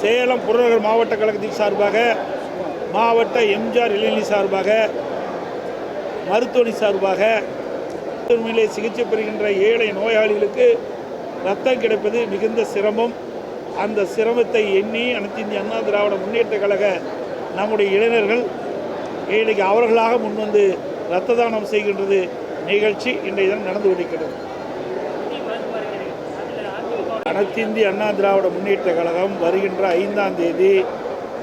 சேலம் புறநகர் மாவட்ட கழகத்தின் சார்பாக மாவட்ட எம்ஜிஆர் இளைஞர் சார்பாக மருத்துவமனை சார்பாக மருத்துவமனையிலே சிகிச்சை பெறுகின்ற ஏழை நோயாளிகளுக்கு ரத்தம் கிடைப்பது மிகுந்த சிரமம். அந்த சிரமத்தை எண்ணி அனைத்து இந்திய அண்ணா திராவிட முன்னேற்ற கழக நம்முடைய இளைஞர்கள் இன்றைக்கு அவர்களாக முன்வந்து இரத்த தானம் செய்கின்றது நிகழ்ச்சி இன்றைய தினம் நடந்து கொண்டிருக்கிறது. அனைத்திந்திய அண்ணா திராவிட முன்னேற்ற கழகம் வருகின்ற ஐந்தாம் தேதி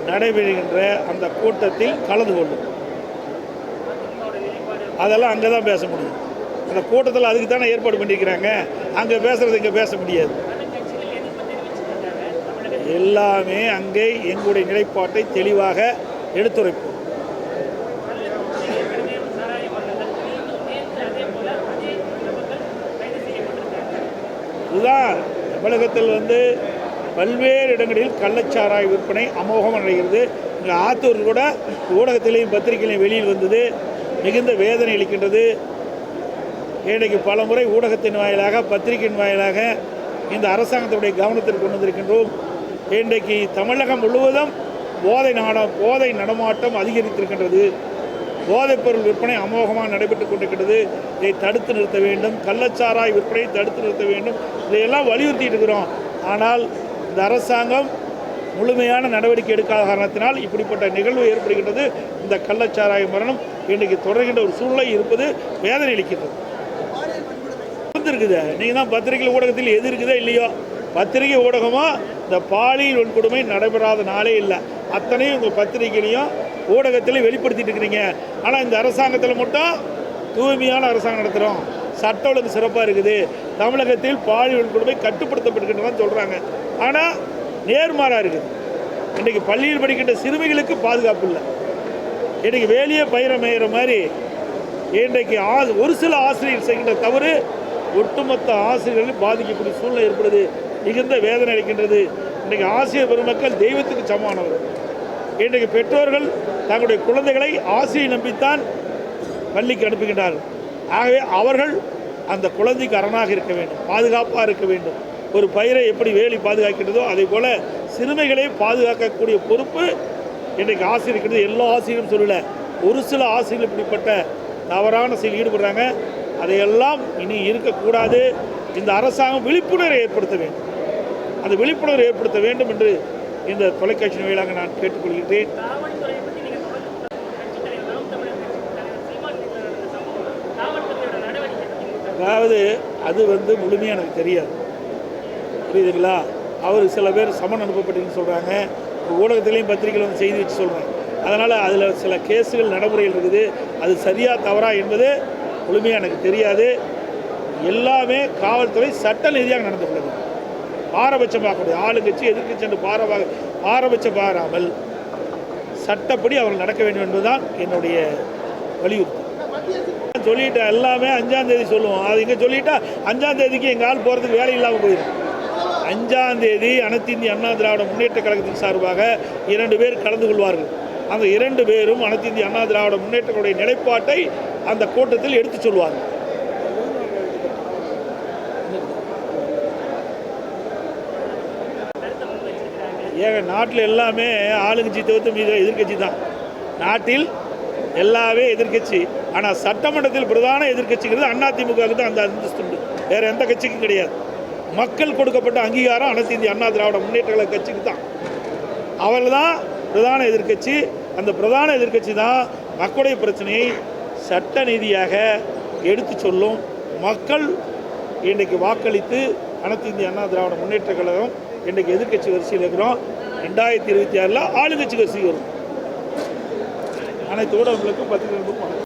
நடைபெறுகின்ற அந்த கூட்டத்தில் கலந்து கொள்ளும். அதெல்லாம் அங்கே தான் பேச முடியும். அந்த கூட்டத்தில் அதுக்கு தானே ஏற்பாடு பண்ணியிருக்கிறாங்க அங்கே பேசுகிறது இங்கே பேச முடியாது. எல்லாமே அங்கே எங்களுடைய நிலைப்பாட்டை தெளிவாக எடுத்துரைப்போம். இதுதான் தமிழகத்தில் வந்து பல்வேறு இடங்களில் கள்ளச்சாராய விற்பனை அமோகம் நடைகிறது இங்கே ஆத்தூர் கூட ஊடகத்திலையும் பத்திரிகையிலையும் வெளியில் வந்தது. மிகுந்த வேதனை அளிக்கின்றது. இன்றைக்கு பல முறை ஊடகத்தின் வாயிலாக பத்திரிகையின் வாயிலாக இந்த அரசாங்கத்துடைய கவனத்திற்கு கொண்டு வந்திருக்கின்றோம். இன்றைக்கு தமிழகம் முழுவதும் போதை நாட போதை நடமாட்டம் அதிகரித்திருக்கின்றது. போதைப்பொருள் விற்பனை அமோகமாக நடைபெற்றுக் கொண்டிருக்கிறது. இதை தடுத்து நிறுத்த வேண்டும். கள்ளச்சாராய் விற்பனையை தடுத்து நிறுத்த வேண்டும். இதையெல்லாம் வலியுறுத்திட்டு இருக்கிறோம். ஆனால் இந்த அரசாங்கம் முழுமையான நடவடிக்கை எடுக்காத காரணத்தினால் இப்படிப்பட்ட நிகழ்வு ஏற்படுகின்றது. இந்த கள்ளச்சாராய மரணம் இன்றைக்கு தொடர்கின்ற ஒரு சூழ்நிலை இருப்பது வேதனை அளிக்கின்றது. இருக்குது நீங்கள் தான் பத்திரிகை ஊடகத்தில் எது இருக்குதோ இல்லையோ. பத்திரிகை ஊடகமோ இந்த பாலியல் வன்கொடுமை நடைபெறாத நாளே இல்லை. அத்தனையும் உங்கள் பத்திரிகையிலையும் ஊடகத்திலையும் வெளிப்படுத்திட்டு இருக்கிறீங்க. ஆனால் இந்த அரசாங்கத்தில் மட்டும் தூய்மையான அரசாங்கம் நடத்துகிறோம் சட்ட ஒழுங்கு சிறப்பாக இருக்குது. தமிழகத்தில் பாலியல் வன்கொடுமை கட்டுப்படுத்தப்படுகின்றதான் சொல்கிறாங்க ஆனால் நேர்மாறாக இருக்குது. இன்றைக்கு பள்ளியில் படிக்கின்ற சிறுமிகளுக்கு பாதுகாப்பு இல்லை. இன்றைக்கு வேலியே பயிர மேயிற மாதிரி இன்றைக்கு ஆ ஒரு சில ஆசிரியர் செய்கின்ற தவறு ஒட்டுமொத்த ஆசிரியர்கள் பாதிக்கக்கூடிய சூழ்நிலை ஏற்படுது. மிகுந்த வேதனை அளிக்கின்றது. இன்றைக்கு ஆசிரியர் பெருமக்கள் தெய்வத்துக்கு சமமானவர் இன்றைக்கு பெற்றோர்கள் தங்களுடைய குழந்தைகளை ஆசிரியை நம்பித்தான் பள்ளிக்கு அனுப்புகின்றார்கள். ஆகவே அவர்கள் அந்த குழந்தைக்கு அரணாக இருக்க வேண்டும் பாதுகாப்பாக இருக்க வேண்டும். ஒரு பயிரை எப்படி வேலி பாதுகாக்கின்றதோ அதே போல் சிறுமைகளை பாதுகாக்கக்கூடிய பொறுப்பு இன்றைக்கு ஆசிரியர் இருக்கிறது எல்லா ஆசிரியரும் சொல்லலை ஒரு சில ஆசிரியர்கள் இப்படிப்பட்ட தவறான செயல் ஈடுபடுறாங்க. அதையெல்லாம் இனி இருக்கக்கூடாது. இந்த அரசாங்கம் விழிப்புணர்வை ஏற்படுத்த வேண்டும். அந்த விழிப்புணர்வு ஏற்படுத்த வேண்டும் என்று இந்த தொலைக்காட்சி வாயிலாக நான் கேட்டுக்கொள்கிறேன். அதாவது அது வந்து முழுமையாக எனக்கு தெரியாது. புரியுதுங்களா? அவர் சில பேர் சமன் அனுப்பப்பட்டீங்கன்னு சொல்கிறாங்க ஊடகத்திலையும் பத்திரிகையில் வந்து செய்தி வச்சு சொல்கிறாங்க அதனால் அதில் சில கேஸுகள் நடைமுறையில் இருக்குது. அது சரியாக தவறா என்பது முழுமையாக எனக்கு தெரியாது. எல்லாமே காவல்துறை சட்ட ரீதியாக நடந்து கொள்ளுது. பாரபட்சம் ஆளுங்கட்சி எதிர்கட்சி என்று பாரபா பாரபட்சம் பாராமல் சட்டப்படி அவர்கள் நடக்க வேண்டும் என்பதுதான் என்னுடைய வலியுறுத்தல். சொல்லிட்டேன் எல்லாமே அஞ்சாம் தேதி சொல்லுவோம். அது இங்கே சொல்லிட்டா அஞ்சாம் தேதிக்கு எங்கள் ஆள் போகிறதுக்கு வேலை இல்லாமல் போயிடும். அஞ்சாம் தேதி அனைத்து இந்திய அண்ணா திராவிட முன்னேற்ற கழகத்தின் சார்பாக இரண்டு பேர் கலந்து கொள்வார்கள். அந்த இரண்டு பேரும் அனைத்து இந்திய அண்ணா திராவிட முன்னேற்றங்களுடைய நிலைப்பாட்டை அந்த கூட்டத்தில் எடுத்துச் சொல்வார்கள். ஏங்க நாட்டில் எல்லாமே ஆளுங்கட்சி தவிர்த்து மீது எதிர்க்கட்சி தான் நாட்டில் எல்லாமே எதிர்க்கட்சி. ஆனால் சட்டமன்றத்தில் பிரதான எதிர்கட்சிங்கிறது அதிமுகவுக்கு தான் அந்த அந்தஸ்து உண்டு. வேறு எந்த கட்சிக்கும் கிடையாது. மக்கள் கொடுக்கப்பட்ட அங்கீகாரம் அனைத்து இந்திய அண்ணா திராவிட முன்னேற்ற கழக கட்சிக்கு தான். அவர்கள் தான் பிரதான எதிர்க்கட்சி. அந்த பிரதான எதிர்க்கட்சி தான் மக்களுடைய பிரச்சனையை சட்ட ரீதியாக எடுத்து சொல்லும். மக்கள் இன்றைக்கு வாக்களித்து அனைத்து இந்திய அண்ணா திராவிட முன்னேற்ற கழகம் இன்றைக்கு எதிர்க்கட்சி வரிசையில் இருக்கிறோம். ரெண்டாயிரத்தி இருபத்தி ஆறில் ஆளுங்கட்சி வரிசை வரும். அனைத்து ஊடகங்களுக்கும் பத்திரிகைகளுக்கும்